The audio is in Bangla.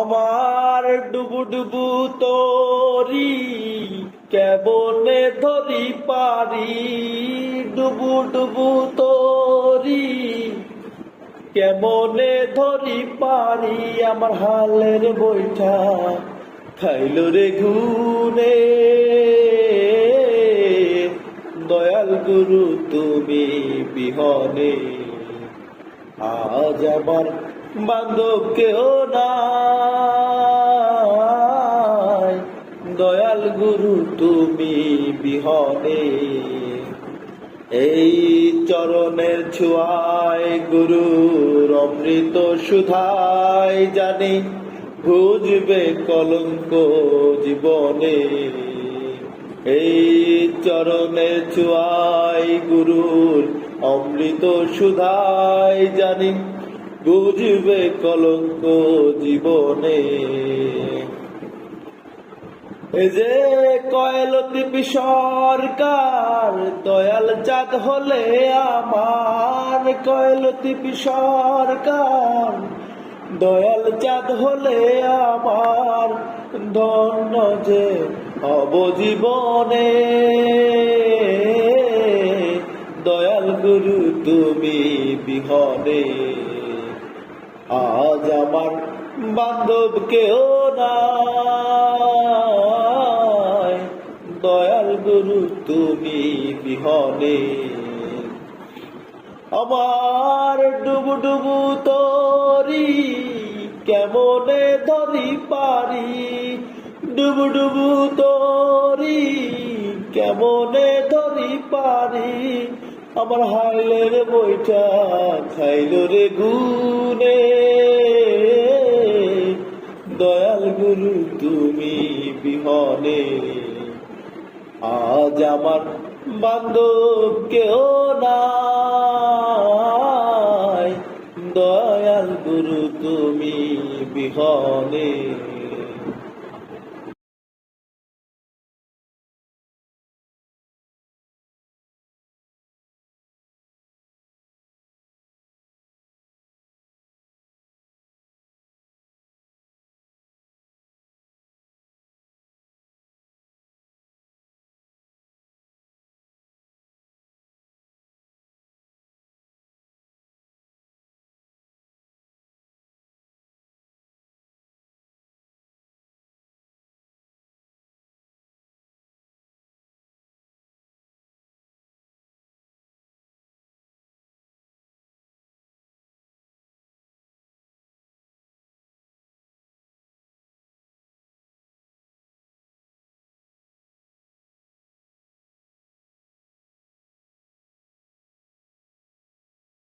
আমার ডুবু ডুবু তোরি, কেবনে ধরি পারি? ডুবু ডুবু তোরি কেমনে ধরি পারি? আমার হালের বইটা খাইল রে ঘুরে দয়াল গুরু, তুমি বিহনে। আজ আমার বান্ধব কেউ নাই। তুমি বিহনে। এই চরণের ছোঁয়ায় গুরুর অমৃত সুধাই জানি বুঝবে কলঙ্ক জীবনে। এই চরণের ছোঁয়ায় গুরুর অমৃত সুধাই জানি বুঝবে কলঙ্ক জীবনে। যে কয়লতি সরকার দয়াল চাঁদ হলে আমার কয়লতি সরকার দয়াল চাঁদ হলে আমার ধন্য যে অবজীবনে। দয়াল গুরু, তুমি বিহনে। আজ আমার বান্ধব কেউ নাই। দয়াল গুরু, তুমি বিহনে। আমার ডুবু ডুবু তরি, কেমনে ধরি পারি? ডুবু ডুবু তরি, কেমনে ধরি পারি? আমার হাইলের বইটা খাইল রে গুনে দয়াল গুরু, তুমি বিহনে। আজ আমার বান্ধব কেউ নাই। দয়াল গুরু তুমি বিহনে